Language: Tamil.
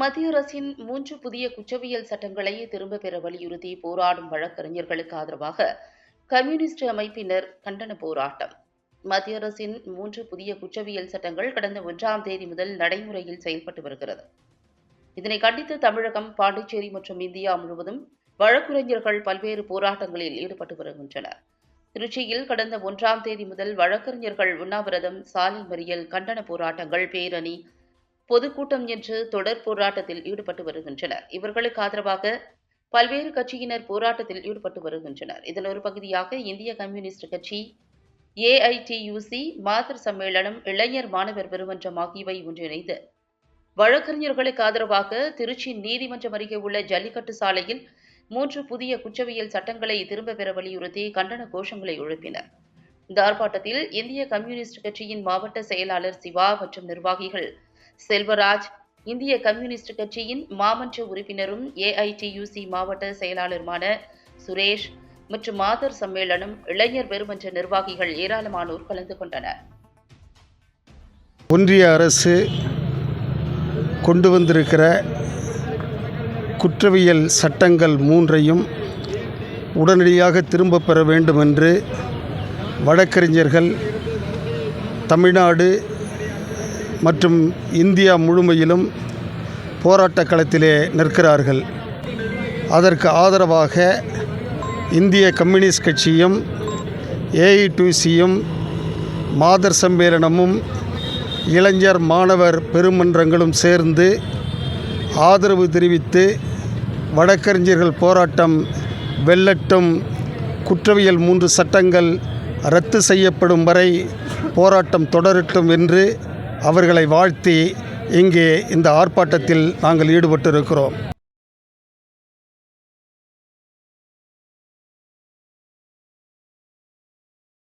மத்திய அரசின் மூன்று புதிய குற்றவியல் சட்டங்களை திரும்ப பெற வலியுறுத்தி போராடும் வழக்கறிஞர்களுக்கு ஆதரவாக கம்யூனிஸ்ட் அமைப்பினர் கண்டன போராட்டம். மத்திய அரசின் மூன்று புதிய குற்றவியல் சட்டங்கள் கடந்த ஒன்றாம் தேதி முதல் நடைமுறையில் செயல்பட்டு வருகிறது. இதனை கண்டித்து தமிழகம் பாண்டிச்சேரி மற்றும் இந்தியா முழுவதும் வழக்குரைஞர்கள் பல்வேறு போராட்டங்களில் ஈடுபட்டு வருகின்றனர். திருச்சியில் கடந்த ஒன்றாம் தேதி முதல் வழக்கறிஞர்கள் உண்ணாவிரதம் சாலை மறியல் கண்டன போராட்டங்கள் பேரணி பொதுக்கூட்டம் என்று தொடர் போராட்டத்தில் ஈடுபட்டு வருகின்றனர். இவர்களுக்கு ஆதரவாக பல்வேறு கட்சியினர் போராட்டத்தில் ஈடுபட்டு வருகின்றனர். இதன் ஒரு பகுதியாக இந்திய கம்யூனிஸ்ட் கட்சி ஏஐடியூசி மாதர் சம்மேளனம் இளைஞர் மாணவர் பெருமன்றம் ஆகியவை ஒன்றிணைந்து வழக்கறிஞர்களுக்கு ஆதரவாக திருச்சி நீதிமன்றம் அருகே உள்ள ஜல்லிக்கட்டு சாலையில் மூன்று புதிய குற்றவியல் சட்டங்களை திரும்ப பெற வலியுறுத்தி கண்டன கோஷங்களை எழுப்பினர். இந்த ஆர்ப்பாட்டத்தில் இந்திய கம்யூனிஸ்ட் கட்சியின் மாவட்ட செயலாளர் சிவா மற்றும் நிர்வாகிகள் செல்வராஜ் இந்திய கம்யூனிஸ்ட் கட்சியின் மாமன்ற உறுப்பினரும் ஏஐடியூசி மாவட்ட செயலாளருமான சுரேஷ் மற்றும் மாதர் சம்மேளனம் இளைஞர் பெருமன்ற நிர்வாகிகள் ஏராளமானோர் கலந்து கொண்டனர். ஒன்றிய அரசு கொண்டு வந்திருக்கிற குற்றவியல் சட்டங்கள் மூன்றையும் உடனடியாக திரும்ப பெற வேண்டும் என்று வழக்கறிஞர்கள் தமிழ்நாடு மற்றும் இந்தியா முழுமையிலும் போராட்டக் களத்திலே நிற்கிறார்கள். அதற்கு ஆதரவாக இந்திய கம்யூனிஸ்ட் கட்சியும் ஏஐடிசியும் மாதர் சம்மேளனமும் இளைஞர் மாணவர் பெருமன்றங்களும் சேர்ந்து ஆதரவு தெரிவித்து வழக்கறிஞர்கள் போராட்டம் வெல்லட்டும் குற்றவியல் மூன்று சட்டங்கள் ரத்து செய்யப்படும் வரை போராட்டம் தொடரட்டும் என்று அவர்களை வாழ்த்தி இங்கே இந்த ஆர்ப்பாட்டத்தில் நாங்கள் ஈடுபட்டிருக்கிறோம்.